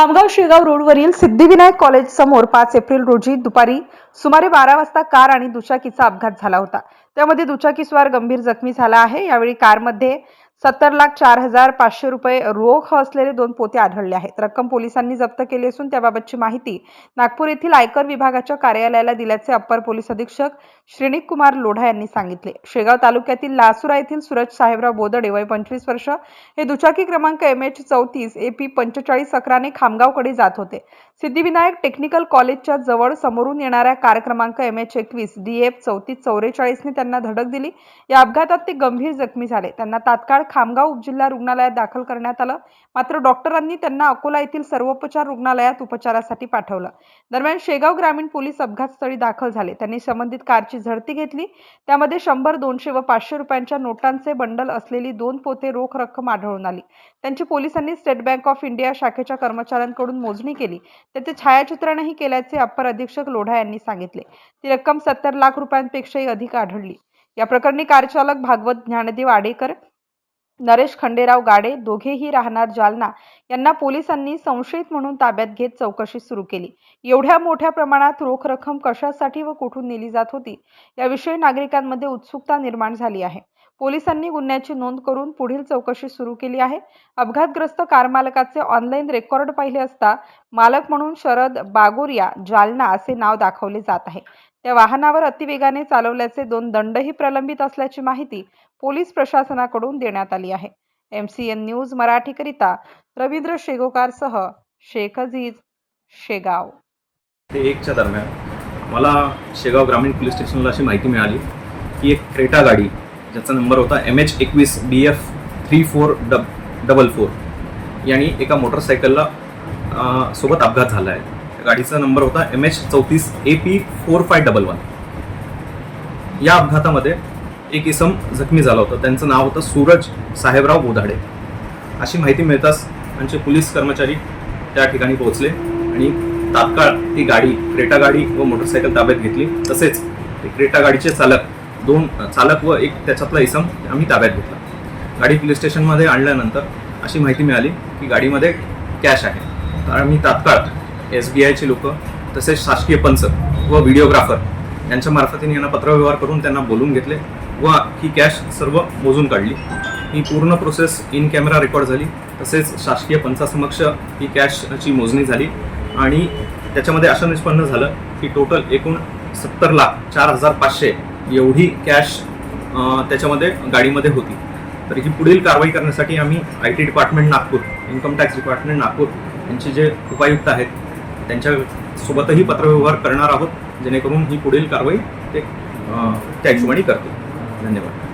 खामगाव शेगाव रोडवरील सिद्धिविनायक कॉलेज समोर पाच एप्रिल रोजी दुपारी सुमारे बारा वाजता कार आणि दुचाकीचा अपघात झाला होता. त्यामध्ये दुचाकीस्वार गंभीर जखमी झाला आहे. यावेळी कारमध्ये सत्तर लाख चार हजार पाचशे रुपये रोख असलेले दोन पोते आढळले आहेत. रक्कम पोलिसांनी जप्त केली असून त्याबाबतची माहिती नागपूर येथील आयकर विभागाच्या कार्यालयाला दिल्याचे अप्पर पोलीस अधीक्षक श्रीनिक कुमार लोढा यांनी सांगितले. शेगाव तालुक्यातील लासुरा येथील सूरज साहेबराव बोदडे वय पंचवीस वर्ष हे दुचाकी क्रमांक एम एच चौतीस ए पी पंचेचाळीस अकराने खामगावकडे जात होते. सिद्धिविनायक टेक्निकल कॉलेजच्या जवळ समोरून येणाऱ्या कार क्रमांक एम एच एकवीस डी एफ चौतीस चौवेचाळीसने त्यांना धडक दिली. या अपघातात ते गंभीर जखमी झाले. त्यांना तात्काळ खामगाव उपजिल्हा रुग्णालयात दाखल करण्यात आलं. मात्र डॉक्टरांनी त्यांना अकोला येथील सर्वोपचार रुग्णालयात उपचारासाठी पाठवलं. दरम्यान शेगाव ग्रामीण पोलीस अपघातस्थळी दाखल झाले. त्यांनी संबंधित कारची झडती घेतली. त्यामध्ये शंभर दोनशे व पाचशे रुपयांच्या नोटांचे बंडल असलेली दोन पोते रोख रक्कम आढळून आली. त्यांची पोलिसांनी स्टेट बँक ऑफ इंडिया शाखेच्या कर्मचाऱ्यांकडून मोजणी केली. त्याचे छायाचित्रणही केल्याचे अप्पर अधीक्षक लोढा यांनी सांगितले. ती रक्कम सत्तर लाख रुपयांपेक्षाही अधिक आढळली. या प्रकरणी कारचालक भागवत ज्ञानदेव आडेकर नरेश खंडेराव गाडे दोघेही राहणार जालना. यांना पोलिसांनी संशयित म्हणून ताब्यात घेत चौकशी सुरू केली. एवढ्या मोठ्या प्रमाणात रोख रक्कम कशासाठी व कुठून नेली जात होती याविषयी नागरिकांमध्ये उत्सुकता निर्माण झाली आहे. पोलिसांनी गुन्ह्याची नोंद करून पुढील चौकशी सुरू केली आहे. अपघातग्रस्त कार मालकाचे ऑनलाईन रेकॉर्ड पाहिले असता मालक म्हणून शरद बागोरिया जालना असे नाव दाखवले जात आहे. त्या वाहनावर अतिवेगाने चालवल्याचे दोन दंडही प्रलंबित असल्याची माहिती पोलीस प्रशासनाकडून देण्यात आली आहे. एम सी एन न्यूज मराठीकरिता रवींद्र शेगोकारसह शेख अजीज शेगाव. ते एकच्या दरम्यान मला शेगाव ग्रामीण पोलीस स्टेशनला अशी माहिती मिळाली की एक क्रेटा गाडी ज्याचा नंबर होता एम एच एकवीस B F three four dub double four यांनी एका मोटरसायकलला सोबत अपघात झाला आहे. गाडीचा नंबर होता एम एच चौतीस A P four five double one या अपघातामध्ये एक इसम जखमी झाला होता. त्यांचं नाव होतं सूरज साहेबराव बोधाडे अशी माहिती मिळताच त्यांचे पोलीस कर्मचारी त्या ठिकाणी पोहोचले आणि तात्काळ ती गाडी क्रेटा गाडी व मोटरसायकल ताब्यात घेतली. तसेच ते क्रेटा गाडीचे चालक दोन चालक व एक त्याच्यातला इसम आम्ही ताब्यात घेतला. गाडी पोलीस स्टेशनमध्ये आणल्यानंतर अशी माहिती मिळाली की गाडीमध्ये कॅश आहे. तर आम्ही तात्काळ एस बी आयचे लोक तसेच शासकीय पंच व व्हिडिओग्राफर यांच्या मार्फतीने यांना पत्रव्यवहार करून त्यांना बोलून घेतले व ही कॅश सर्व मोजून काढली. ही पूर्ण प्रोसेस इन कॅमेरा रेकॉर्ड झाली. तसेच शासकीय पंचासमक्ष ही कॅशची मोजणी झाली आणि त्याच्यामध्ये असं निष्पन्न झालं की टोटल एकूण सत्तर लाख चार हजार पाचशे एवढी कॅश त्याच्यामध्ये गाडीमध्ये होती. तर ही पुढील कारवाई करण्यासाठी आम्ही I T department Nagpur income tax department Nagpur यांचे जे उपायुक्त आहेत त्यांच्यासोबतही पत्रव्यवहार करणार आहोत जेणेकरून ही पुढील कारवाई ते त्या हिशोबाने करतील. धन्यवाद.